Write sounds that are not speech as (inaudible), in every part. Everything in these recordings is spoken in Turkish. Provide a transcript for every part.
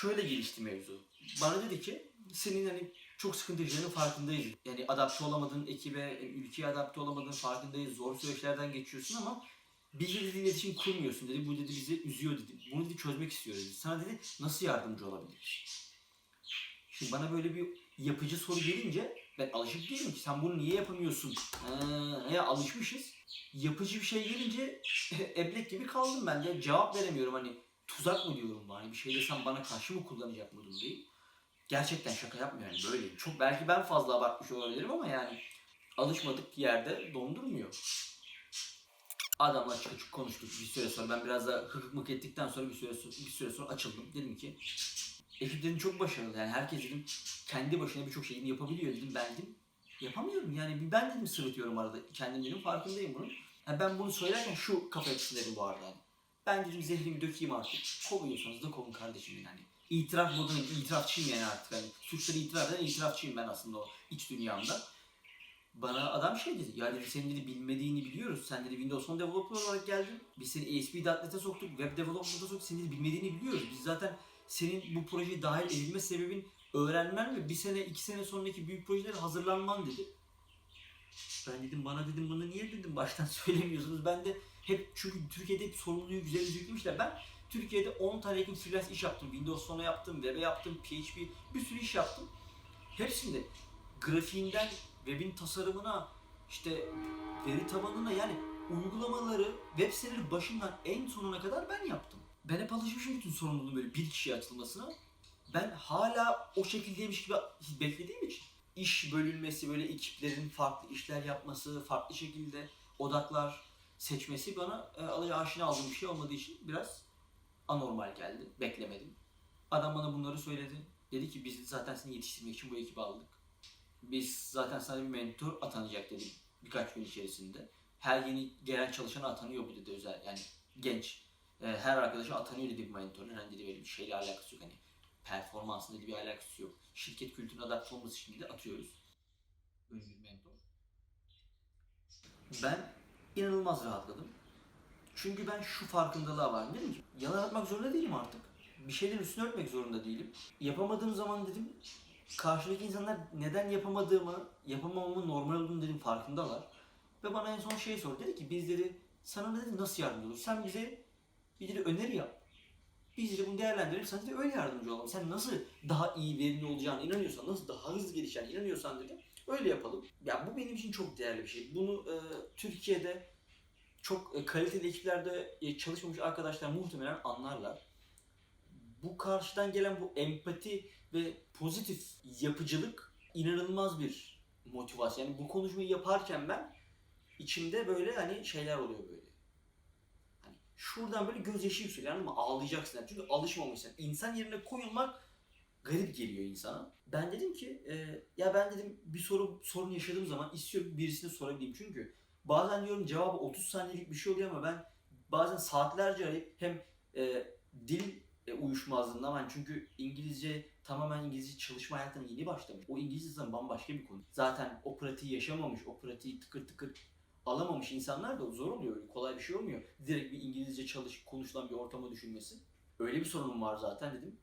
şöyle gelişti mevzu. Bana dedi ki senin hani çok sıkıntı yaşadığının farkındayız. Yani adapte olamadığın ekibe, e, ülkeye adapte olamadığın farkındayız. Zor süreçlerden geçiyorsun ama dedi iletişim kurmuyorsun dedi. Bu dedi bizi üzüyor dedi. Bunu dedi çözmek istiyor dedi. Sana dedi nasıl yardımcı olabiliriz? Şimdi bana böyle bir yapıcı soru gelince ben alışık değilim ki. Sen bunu niye yapamıyorsun? Ee, ya alışmışız. Yapıcı bir şey gelince (laughs) eblek gibi kaldım ben de. Cevap veremiyorum hani tuzak mı diyorum hani bir şey desem bana karşı mı kullanacak mı durumdayım. Gerçekten şaka yapmıyor yani böyleyim. Çok belki ben fazla abartmış olabilirim ama yani alışmadık yerde dondurmuyor. Adamla açık açık konuştuk bir süre sonra. Ben biraz da hıkık mık ettikten sonra bir süre, so- bir süre sonra açıldım. Dedim ki ekip dedim çok başarılı yani herkes dedim kendi başına birçok şeyini yapabiliyor dedim. Ben dedim yapamıyorum yani ben dedim sırıtıyorum arada. Kendim dedim farkındayım bunun. Yani ben bunu söylerken şu kafa yapısındayım bu arada. Ben dedim zehrimi dökeyim artık. Kovuyorsanız da kovun kardeşim yani. İtiraf moduna itirafçıyım yani artık. Yani suçları itiraf eden itirafçıyım ben aslında o iç dünyamda. Bana adam şey dedi, ya dedi senin dedi bilmediğini biliyoruz. Sen dedi Windows 10 developer olarak geldin. Biz seni ASP.NET'e soktuk, web development'a soktuk. Senin dedi bilmediğini biliyoruz. Biz zaten senin bu projeye dahil edilme sebebin öğrenmen ve bir sene, iki sene sonraki büyük projelere hazırlanman dedi. Ben dedim bana dedim bunu niye dedim baştan (laughs) söylemiyorsunuz. Ben de hep çünkü Türkiye'de hep sorumluluğu güzel yüklemişler. Ben Türkiye'de 10 tane yakın freelance iş yaptım. Windows Phone'a yaptım, web'e yaptım, PHP bir sürü iş yaptım. Hepsinde grafiğinden webin tasarımına işte veri tabanına yani uygulamaları web siteleri başından en sonuna kadar ben yaptım. Ben hep alışmışım bütün sorumluluğun böyle bir kişiye atılmasına. Ben hala o şekildeymiş gibi beklediğim için iş bölünmesi, böyle ekiplerin farklı işler yapması, farklı şekilde odaklar seçmesi bana e, alay aşina aldığım bir şey olmadığı için biraz anormal geldi. Beklemedim. Adam bana bunları söyledi. Dedi ki biz zaten seni yetiştirmek için bu ekibi aldık. Biz zaten sana bir mentor atanacak dedim birkaç gün içerisinde. Her yeni gelen çalışana atanıyor bu dedi özel yani genç. e, her arkadaşa atanıyor dedi bir mentor. Yani dedi böyle bir şeyle alakası yok hani performansın dedi bir alakası yok. Şirket kültürüne adapte olması için de atıyoruz. Böyle bir mentor. Ben inanılmaz rahatladım. Çünkü ben şu farkındalığa vardım. Dedim ki yalan atmak zorunda değilim artık. Bir şeylerin üstüne örtmek zorunda değilim. Yapamadığım zaman dedim karşıdaki insanlar neden yapamadığımı, yapamamamın normal olduğunu dedim farkındalar. Ve bana en son şey sordu. Dedi ki biz dedi sana dedi nasıl yardımcı olur? Sen bize bir dedi öneri yap. Biz de bunu değerlendirip sana dedi öyle yardımcı olalım. Sen nasıl daha iyi verimli olacağına inanıyorsan, nasıl daha hızlı gelişeceğine inanıyorsan dedi öyle yapalım. Ya bu benim için çok değerli bir şey. Bunu e, Türkiye'de çok e, kaliteli ekiplerde e, çalışmamış arkadaşlar muhtemelen anlarlar. Bu karşıdan gelen bu empati ve pozitif yapıcılık inanılmaz bir motivasyon. Yani bu konuşmayı yaparken ben içimde böyle hani şeyler oluyor böyle. Hani şuradan böyle gözyaşı yükseliyor anladın mı? Ağlayacaksın. Yani. Çünkü alışmamışsın. İnsan yerine koyulmak garip geliyor insana. Ben dedim ki e, ya ben dedim bir soru sorun yaşadığım zaman istiyorum birisine sorabileyim. Çünkü bazen diyorum cevabı 30 saniyelik bir şey oluyor ama ben bazen saatlerce arayıp hem e, dil e, uyuşmazlığından hani çünkü İngilizce tamamen İngilizce çalışma hayatına yeni başlamış. O İngilizce zaten bambaşka bir konu. Zaten o pratiği yaşamamış, o pratiği tıkır tıkır alamamış insanlar da zor oluyor. Kolay bir şey olmuyor. Direkt bir İngilizce çalış, konuşulan bir ortama düşünmesi. Öyle bir sorunum var zaten dedim.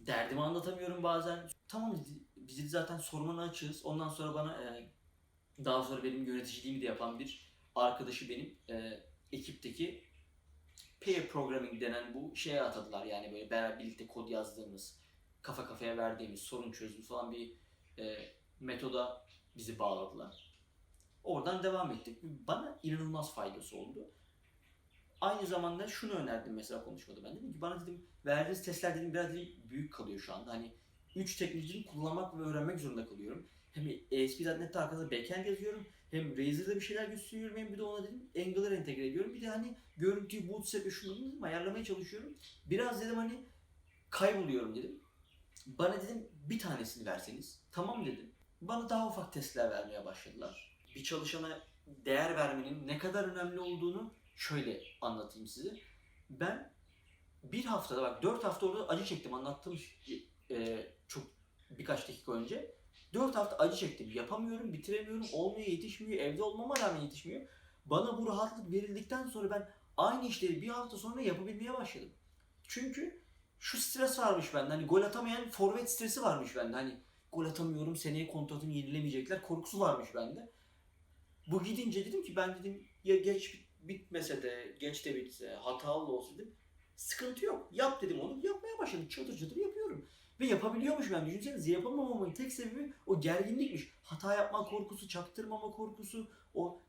Derdimi anlatamıyorum bazen. Tamam dedi, biz dedi zaten sormana açığız. Ondan sonra bana e, daha sonra benim yöneticiliğimi de yapan bir arkadaşı benim e, ekipteki pair programming denen bu şeye atadılar yani böyle beraber birlikte kod yazdığımız, kafa kafaya verdiğimiz, sorun çözümü falan bir e, metoda bizi bağladılar. Oradan devam ettik. Bana inanılmaz faydası oldu. Aynı zamanda şunu önerdim mesela konuşmada ben dedim ki bana dedim verdiğiniz testler dedim biraz büyük kalıyor şu anda. Hani 3 teknolojiyi kullanmak ve öğrenmek zorunda kalıyorum. Hem ASP.NET'te arkasında backend yazıyorum. Hem Razor'da bir şeyler gösteriyorum. Hem bir de ona dedim Angular entegre ediyorum. Bir de hani görüntüyü Bootstrap'e şunu dedim, ayarlamaya çalışıyorum. Biraz dedim hani kayboluyorum dedim. Bana dedim bir tanesini verseniz. Tamam dedim. Bana daha ufak testler vermeye başladılar. Bir çalışana değer vermenin ne kadar önemli olduğunu şöyle anlatayım size. Ben bir haftada bak dört hafta orada acı çektim anlattım e, çok birkaç dakika önce. 4 hafta acı çektim. Yapamıyorum, bitiremiyorum, olmuyor, yetişmiyor, evde olmama rağmen yetişmiyor. Bana bu rahatlık verildikten sonra ben aynı işleri bir hafta sonra yapabilmeye başladım. Çünkü şu stres varmış bende. Hani gol atamayan forvet stresi varmış bende. Hani gol atamıyorum seneye kontratımı yenilemeyecekler korkusu varmış bende. Bu gidince dedim ki ben dedim ya geç bitmese de geç de bitse hatalı da olsa dedim. Sıkıntı yok. Yap dedim onu. Yapmaya başladım. Çatır çatır yapıyorum. Ve yapabiliyormuş ben. Düşünsenize yapamamamın tek sebebi o gerginlikmiş. Hata yapma korkusu, çaktırmama korkusu, o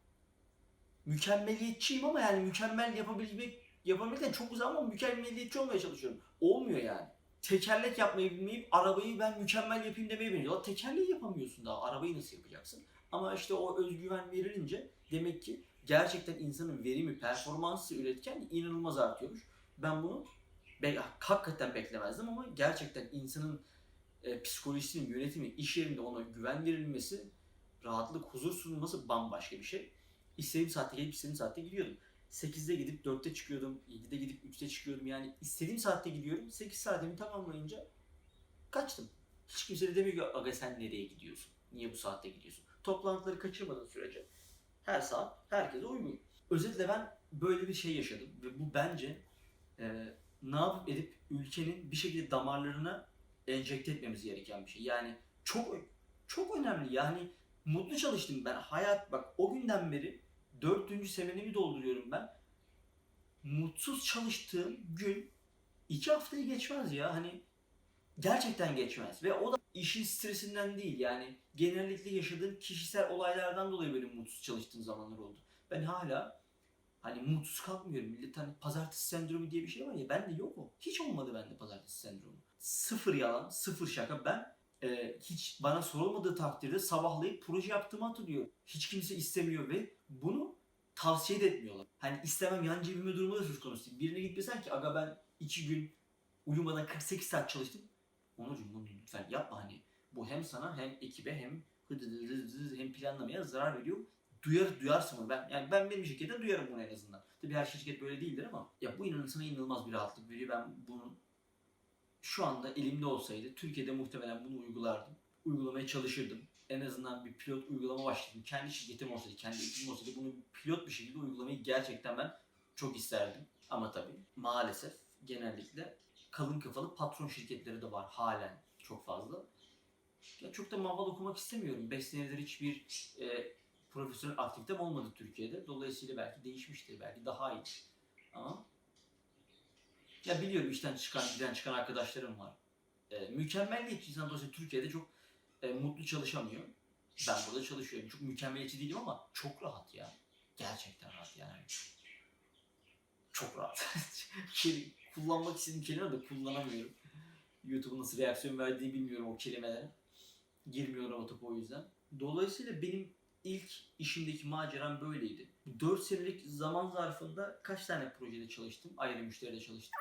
mükemmeliyetçiyim ama yani mükemmel yapabilmek yapabilmekten çok uzak ama mükemmeliyetçi olmaya çalışıyorum. Olmuyor yani. Tekerlek yapmayı bilmeyip arabayı ben mükemmel yapayım demeye beniyor. Ya Tekerleği yapamıyorsun daha. Arabayı nasıl yapacaksın? Ama işte o özgüven verilince demek ki gerçekten insanın verimi, performansı, üretken inanılmaz artıyormuş. Ben bunu be- hakikaten beklemezdim ama gerçekten insanın e, psikolojisinin yönetimi, iş yerinde ona güven verilmesi, rahatlık, huzur sunulması bambaşka bir şey. İstediğim saatte gelip istediğim saatte gidiyordum. 8'de gidip 4'te çıkıyordum, 7'de gidip 3'te çıkıyordum. Yani istediğim saatte gidiyorum. 8 saatimi tamamlayınca kaçtım. Hiç kimse de demiyor ki aga sen nereye gidiyorsun? Niye bu saatte gidiyorsun? Toplantıları kaçırmadığın sürece her saat herkese uygun. Özetle ben böyle bir şey yaşadım ve bu bence e, ne yapıp edip ülkenin bir şekilde damarlarına enjekte etmemiz gereken bir şey. Yani çok çok önemli. Yani mutlu çalıştım ben. Hayat bak o günden beri dördüncü senemi dolduruyorum ben. Mutsuz çalıştığım gün iki haftayı geçmez ya. Hani gerçekten geçmez. Ve o da işin stresinden değil. Yani genellikle yaşadığım kişisel olaylardan dolayı böyle mutsuz çalıştığım zamanlar oldu. Ben hala hani mutsuz kalkmıyorum. Millet hani pazartesi sendromu diye bir şey var ya bende yok o. Hiç olmadı bende pazartesi sendromu. Sıfır yalan, sıfır şaka. Ben e, hiç bana sorulmadığı takdirde sabahlayıp proje yaptığımı hatırlıyor. Hiç kimse istemiyor ve bunu tavsiye de etmiyorlar. Hani istemem yan cebime durumu da söz konusu değil. Birine gitmesen ki aga ben iki gün uyumadan 48 saat çalıştım. Onurcuğum bunu lütfen yapma hani. Bu hem sana hem ekibe hem hem planlamaya zarar veriyor. Duyar, duyarsın bunu. Ben, yani ben benim şirkette duyarım bunu en azından. Tabii her şirket böyle değildir ama ya bu inanın sana inanılmaz bir rahatlık veriyor. Ben bunun şu anda elimde olsaydı Türkiye'de muhtemelen bunu uygulardım. Uygulamaya çalışırdım. En azından bir pilot uygulama başladım. Kendi şirketim olsaydı, kendi ekibim olsaydı bunu pilot bir şekilde uygulamayı gerçekten ben çok isterdim. Ama tabii maalesef genellikle kalın kafalı patron şirketleri de var halen çok fazla. Ya çok da maval okumak istemiyorum. 5 senedir hiçbir e, profesyonel aktivitem olmadı Türkiye'de. Dolayısıyla belki değişmiştir, belki daha iyi. Ama ya biliyorum işten çıkan, giden çıkan arkadaşlarım var. E, mükemmelliyetçi insan dolayısıyla Türkiye'de çok e, mutlu çalışamıyor. Ben burada çalışıyorum. Çok mükemmeliyetçi değilim ama çok rahat ya. Gerçekten rahat yani. Çok rahat. Kelime- (laughs) kullanmak istediğim kelime de kullanamıyorum. YouTube'un nasıl reaksiyon verdiğini bilmiyorum o kelimelere. Girmiyorum o topa o yüzden. Dolayısıyla benim ilk işimdeki maceram böyleydi. 4 senelik zaman zarfında kaç tane projede çalıştım? Ayrı müşteride çalıştım.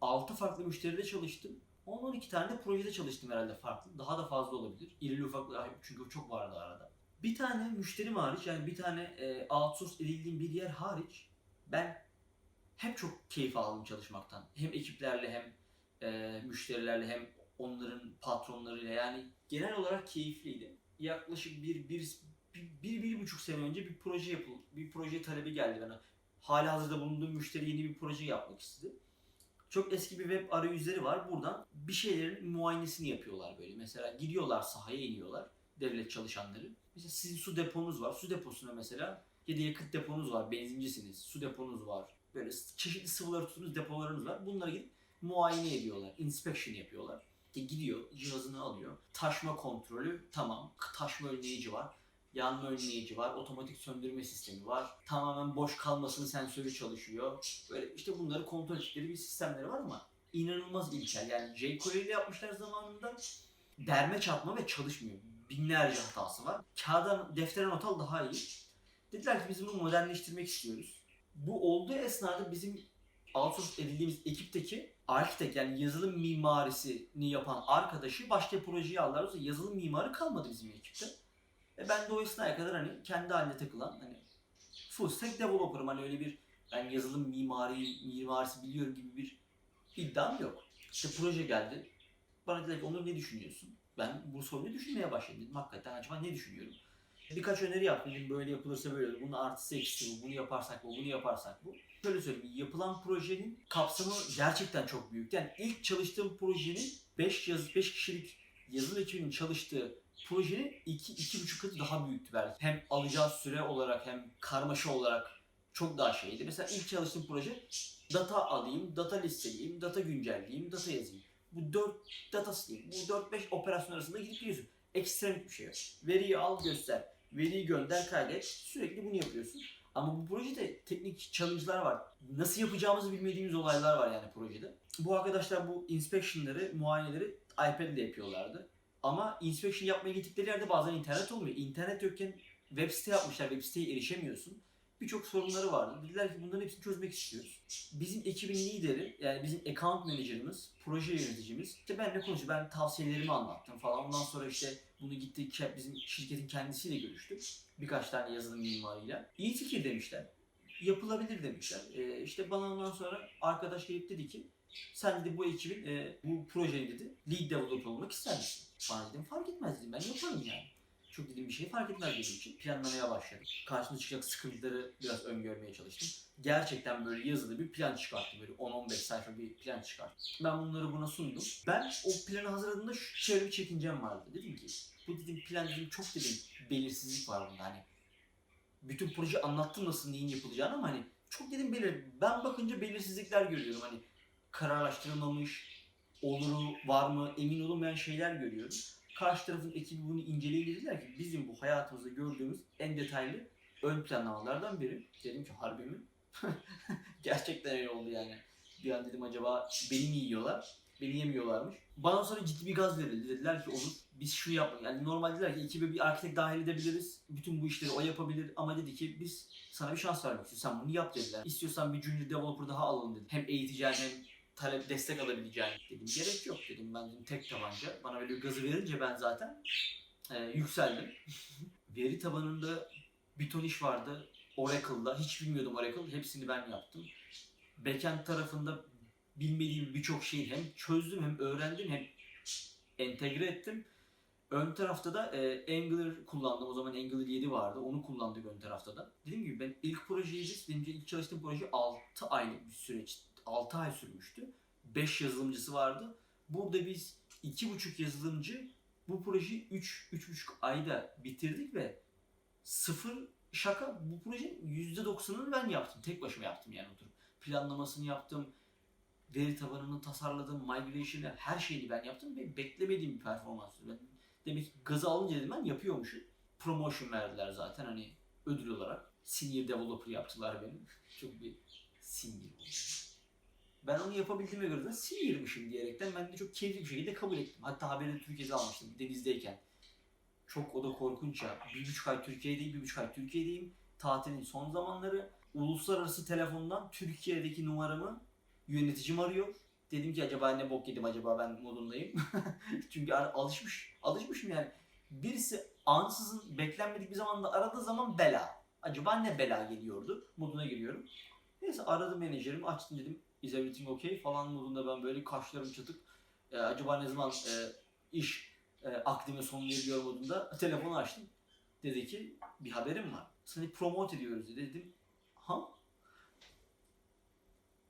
6 farklı müşteride çalıştım. 10-12 tane de projede çalıştım herhalde farklı. Daha da fazla olabilir. İrili ufaklı çünkü çok vardı arada. Bir tane müşterim hariç yani bir tane e, outsource edildiğim bir yer hariç ben hep çok keyif aldım çalışmaktan. Hem ekiplerle hem e, müşterilerle hem onların patronlarıyla yani genel olarak keyifliydi. Yaklaşık bir, bir, bir, bir, bir buçuk sene önce bir proje yapıldı. Bir proje talebi geldi bana. Hala hazırda bulunduğum müşteri yeni bir proje yapmak istedi. Çok eski bir web arayüzleri var. Buradan bir şeylerin muayenesini yapıyorlar böyle. Mesela gidiyorlar sahaya iniyorlar devlet çalışanları. Mesela sizin su deponuz var. Su deposuna mesela ya da yakıt deponuz var. Benzincisiniz. Su deponuz var. Böyle çeşitli sıvıları tuttuğunuz depolarınız var. Bunları gidip muayene ediyorlar. Inspection yapıyorlar. İşte gidiyor, cihazını alıyor. Taşma kontrolü tamam. Taşma önleyici var. Yanma önleyici var. Otomatik söndürme sistemi var. Tamamen boş kalmasını sensörü çalışıyor. Böyle işte bunları kontrol ettikleri bir sistemleri var ama inanılmaz ilkel. Yani jQuery ile yapmışlar zamanında derme çatma ve çalışmıyor. Binlerce hatası var. Kağıda deftere not al daha iyi. Dediler ki biz bunu modernleştirmek istiyoruz. Bu olduğu esnada bizim outsource edildiğimiz ekipteki arkitek yani yazılım mimarisini yapan arkadaşı başka projeye aldılar. O yüzden yazılım mimarı kalmadı bizim ekipte. Ve ben de o esnaya kadar hani kendi haline takılan hani full stack developer'ım hani öyle bir ben yazılım mimari, mimarisi biliyorum gibi bir iddiam yok. İşte proje geldi. Bana dediler ki Onur ne düşünüyorsun? Ben bu soruyu düşünmeye başladım. Dedim hakikaten acaba ne düşünüyorum? Birkaç öneri yaptım. Dedim böyle yapılırsa böyle olur. Bunun artısı eksisi bu. Bunu yaparsak bu. Bunu yaparsak bu. Şöyle söyleyeyim. Yapılan projenin kapsamı gerçekten çok büyük. Yani ilk çalıştığım projenin 5 yaz 5 kişilik yazılım ekibinin çalıştığı projenin 2 iki, 2,5 katı daha büyüktü belki. Hem alacağı süre olarak hem karmaşa olarak çok daha şeydi. Mesela ilk çalıştığım proje data alayım, data listeleyeyim, data güncelleyeyim, data yazayım. Bu 4 data sileyim. Bu 4-5 operasyon arasında gidip geliyorsun. Ekstrem bir şey. Veriyi al göster. Veriyi gönder kaydet. Sürekli bunu yapıyorsun. Ama bu projede teknik challenge'lar var. Nasıl yapacağımızı bilmediğimiz olaylar var yani projede. Bu arkadaşlar bu inspection'ları, muayeneleri iPad ile yapıyorlardı. Ama inspection yapmaya gittikleri yerde bazen internet olmuyor. İnternet yokken web site yapmışlar, web siteye erişemiyorsun. Birçok sorunları vardı. Dediler ki bunların hepsini çözmek istiyoruz. Bizim ekibin lideri, yani bizim account manager'ımız, proje yöneticimiz, işte benimle konuştu. Ben tavsiyelerimi anlattım falan. Ondan sonra işte bunu gitti bizim şirketin kendisiyle görüştük. Birkaç tane yazılım mimarıyla. İyi fikir demişler. Yapılabilir demişler. Ee, işte bana ondan sonra arkadaş gelip dedi ki sen dedi bu ekibin, e, bu projenin dedi lead developer olmak ister misin? Bana dedim fark etmez dedim ben yaparım yani. Çok dediğim bir şey fark etmez benim için. Planlamaya başladım. Karşımda çıkacak sıkıntıları biraz öngörmeye çalıştım. Gerçekten böyle yazılı bir plan çıkarttım. Böyle 10-15 sayfa bir plan çıkarttım. Ben bunları buna sundum. Ben o planı hazırladığımda şu- şöyle bir çekincem vardı. Dedim ki bu dedim plan dedim çok dedim belirsizlik var bunda hani. Bütün proje anlattım nasıl neyin yapılacağını ama hani çok dedim belir. Ben bakınca belirsizlikler görüyorum hani kararlaştırılmamış, oluru var mı emin olunmayan şeyler görüyorum. Karşı tarafın ekibi bunu inceleyip dediler ki bizim bu hayatımızda gördüğümüz en detaylı ön planlamalardan biri. Dedim ki harbi mi? (laughs) Gerçekten öyle oldu yani. Bir an dedim acaba beni mi yiyorlar? Beni yemiyorlarmış. Bana sonra ciddi bir gaz verildi. Dediler ki olur biz şunu yapalım. Yani normal dediler ki ekibe bir arkitek dahil edebiliriz. Bütün bu işleri o yapabilir. Ama dedi ki biz sana bir şans vermek istiyoruz. Sen bunu yap dediler. İstiyorsan bir junior developer daha alalım dedi. Hem eğiteceğin hem talep destek alabileceğin dedim. Gerek yok dedim ben dedim tek tabanca. Bana böyle gazı verince ben zaten e, yükseldim. (laughs) Veri tabanında bir ton iş vardı. Oracle'da hiç bilmiyordum Oracle. Hepsini ben yaptım. Backend tarafında bilmediğim birçok şeyi hem çözdüm hem öğrendim hem entegre ettim. Ön tarafta da e, Angular kullandım. O zaman Angular 7 vardı. Onu kullandık ön tarafta da. Dediğim gibi ben ilk projeyi, benim ilk çalıştığım proje 6 aylık bir süreç. 6 ay sürmüştü. 5 yazılımcısı vardı. Burada biz 2,5 yazılımcı bu projeyi 3 3,5 ayda bitirdik ve sıfır şaka bu projenin %90'ını ben yaptım. Tek başıma yaptım yani oturup. Planlamasını yaptım. Veri tabanını tasarladım. Migration'ı her şeyi ben yaptım ve beklemediğim bir performanstı. Ben demek ki gazı alınca dedim ben yapıyormuşum. Promotion verdiler zaten hani ödül olarak. Senior developer yaptılar benim. (laughs) Çok bir senior. Ben onu yapabildiğime göre de senior'mışım diyerekten ben de çok keyifli bir şekilde kabul ettim. Hatta haberi Türkiye'de almıştım denizdeyken. Çok o da korkunç ya. Bir buçuk ay Türkiye'deyim, bir buçuk ay Türkiye'deyim. Tatilin son zamanları. Uluslararası telefondan Türkiye'deki numaramı yöneticim arıyor. Dedim ki acaba ne bok yedim acaba ben modundayım. (laughs) Çünkü alışmış, alışmışım yani. Birisi ansızın beklenmedik bir zamanda aradığı zaman bela. Acaba ne bela geliyordu moduna giriyorum. Neyse aradım menajerimi açtım dedim is everything okay falan modunda ben böyle kaşlarım çatık. E, acaba ne zaman e, iş e, akdime son veriyor modunda telefonu açtım. Dedi ki bir haberim var. Seni promote ediyoruz dedi. Dedim ha?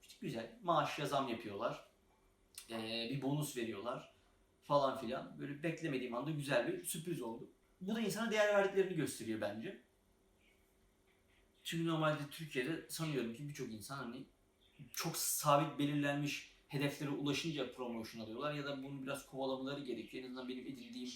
İşte güzel. Maaş zam yapıyorlar. E, bir bonus veriyorlar falan filan. Böyle beklemediğim anda güzel bir sürpriz oldu. Bu da insana değer verdiklerini gösteriyor bence. Çünkü normalde Türkiye'de sanıyorum ki birçok insan hani çok sabit belirlenmiş hedeflere ulaşınca promotion alıyorlar ya da bunu biraz kovalamaları gerekiyor. En azından benim edindiğim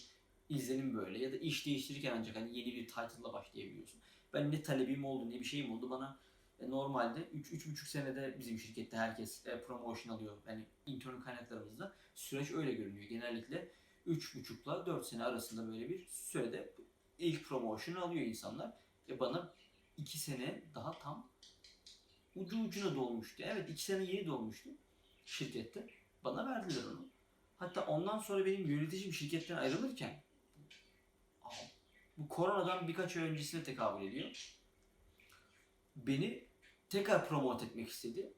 izlenim böyle ya da iş değiştirirken ancak hani yeni bir title'la başlayabiliyorsun. Ben ne talebim oldu ne bir şeyim oldu bana e, normalde 3-3,5 senede bizim şirkette herkes e, promotion alıyor. Yani intern kaynaklarımızda süreç öyle görünüyor. Genellikle 3,5 ile 4 sene arasında böyle bir sürede ilk promotion alıyor insanlar. E bana 2 sene daha tam ucu ucuna dolmuştu. Evet 2 sene yeni dolmuştu şirkette. Bana verdiler onu. Hatta ondan sonra benim yöneticim şirketten ayrılırken bu koronadan birkaç ay öncesine tekabül ediyor. Beni tekrar promote etmek istedi.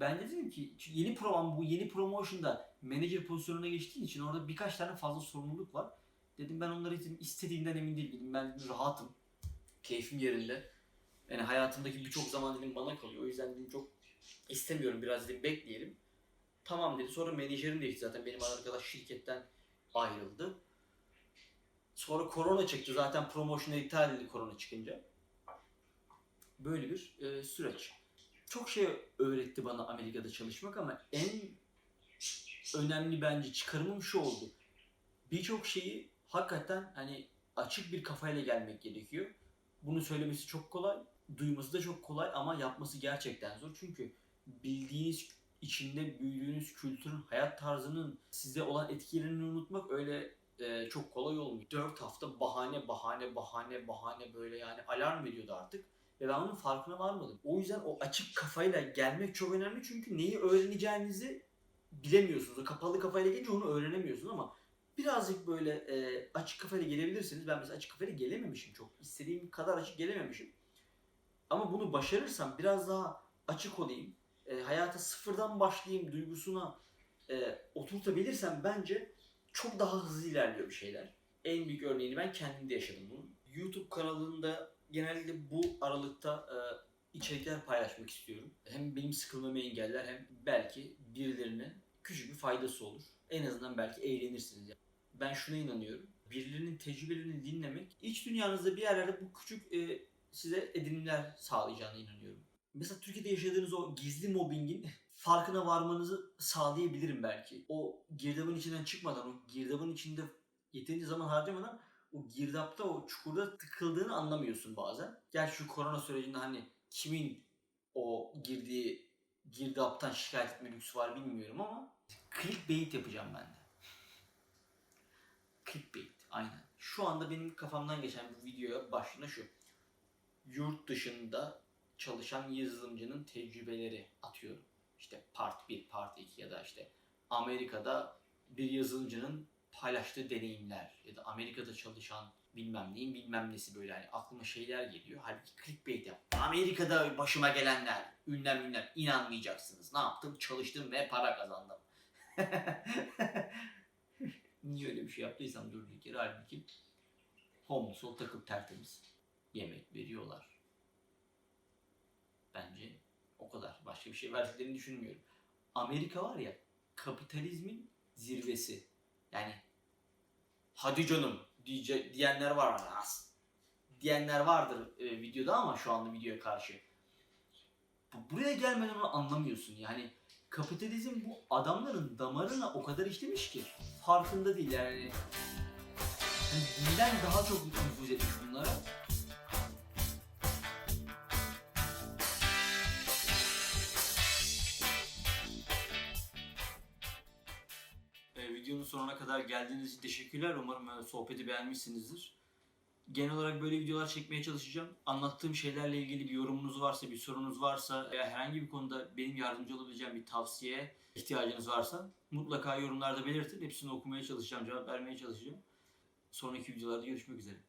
Ben de dedim ki yeni program bu yeni promotion'da manager pozisyonuna geçtiğin için orada birkaç tane fazla sorumluluk var. Dedim ben onları dedim, istediğimden emin değilim. Ben rahatım. Keyfim yerinde. Yani hayatımdaki birçok zaman dedim bana kalıyor. O yüzden dedim çok istemiyorum. Biraz dedim bekleyelim. Tamam dedi. Sonra menajerim değişti zaten. Benim arkadaş şirketten ayrıldı. Sonra korona çıktı. Zaten promosyonu iptal edildi korona çıkınca. Böyle bir e, süreç. Çok şey öğretti bana Amerika'da çalışmak ama en önemli bence çıkarımım şu oldu. Birçok şeyi hakikaten hani açık bir kafayla gelmek gerekiyor. Bunu söylemesi çok kolay, duyması da çok kolay ama yapması gerçekten zor. Çünkü bildiğiniz içinde büyüdüğünüz kültürün, hayat tarzının size olan etkilerini unutmak öyle e, çok kolay olmuyor. 4 hafta bahane bahane bahane bahane böyle yani alarm veriyordu artık. Ve ben onun farkına varmadım. O yüzden o açık kafayla gelmek çok önemli çünkü neyi öğreneceğinizi bilemiyorsunuz. O kapalı kafayla gelince onu öğrenemiyorsunuz ama birazcık böyle e, açık kafayla gelebilirsiniz. Ben mesela açık kafayla gelememişim çok. İstediğim kadar açık gelememişim. Ama bunu başarırsam biraz daha açık olayım. e, hayata sıfırdan başlayayım duygusuna e, oturtabilirsem bence çok daha hızlı ilerliyor bir şeyler. En büyük örneğini ben kendimde yaşadım bunun. YouTube kanalında genelde bu aralıkta e, içerikler paylaşmak istiyorum. Hem benim sıkılmamı engeller hem belki birilerine küçük bir faydası olur. En azından belki eğlenirsiniz. Ben şuna inanıyorum. Birilerinin tecrübelerini dinlemek iç dünyanızda bir yerlerde bu küçük e, size edinimler sağlayacağına inanıyorum. Mesela Türkiye'de yaşadığınız o gizli mobbingin farkına varmanızı sağlayabilirim belki. O girdabın içinden çıkmadan, o girdabın içinde yeterince zaman harcamadan o girdapta, o çukurda tıkıldığını anlamıyorsun bazen. Gerçi şu korona sürecinde hani kimin o girdiği girdaptan şikayet etme lüksü var bilmiyorum ama clickbait yapacağım ben de. Clickbait, aynen. Şu anda benim kafamdan geçen bu videoya başlığında şu. Yurt dışında çalışan yazılımcının tecrübeleri atıyorum. İşte part 1, part 2 ya da işte Amerika'da bir yazılımcının paylaştığı deneyimler ya da Amerika'da çalışan bilmem neyin bilmem nesi böyle hani aklıma şeyler geliyor. Halbuki clickbait yap. Amerika'da başıma gelenler, ünlem ünlem inanmayacaksınız. Ne yaptım? Çalıştım ve para kazandım. (laughs) Niye öyle bir şey yaptıysam durduk yere halbuki home sol takıp tertemiz yemek veriyorlar. Bence o kadar. Başka bir şey verdiklerini düşünmüyorum. Amerika var ya kapitalizmin zirvesi. Yani hadi canım diye, diyenler var az. Diyenler vardır e, videoda ama şu anda videoya karşı. Bu- Buraya gelmeden onu anlamıyorsun. Yani kapitalizm bu adamların damarına o kadar işlemiş ki farkında değil yani. yani dinden daha çok nüfuz etmiş bunlara. Sonuna kadar geldiğiniz için teşekkürler. Umarım e, sohbeti beğenmişsinizdir. Genel olarak böyle videolar çekmeye çalışacağım. Anlattığım şeylerle ilgili bir yorumunuz varsa, bir sorunuz varsa veya herhangi bir konuda benim yardımcı olabileceğim bir tavsiyeye ihtiyacınız varsa mutlaka yorumlarda belirtin. Hepsini okumaya çalışacağım, cevap vermeye çalışacağım. Sonraki videolarda görüşmek üzere.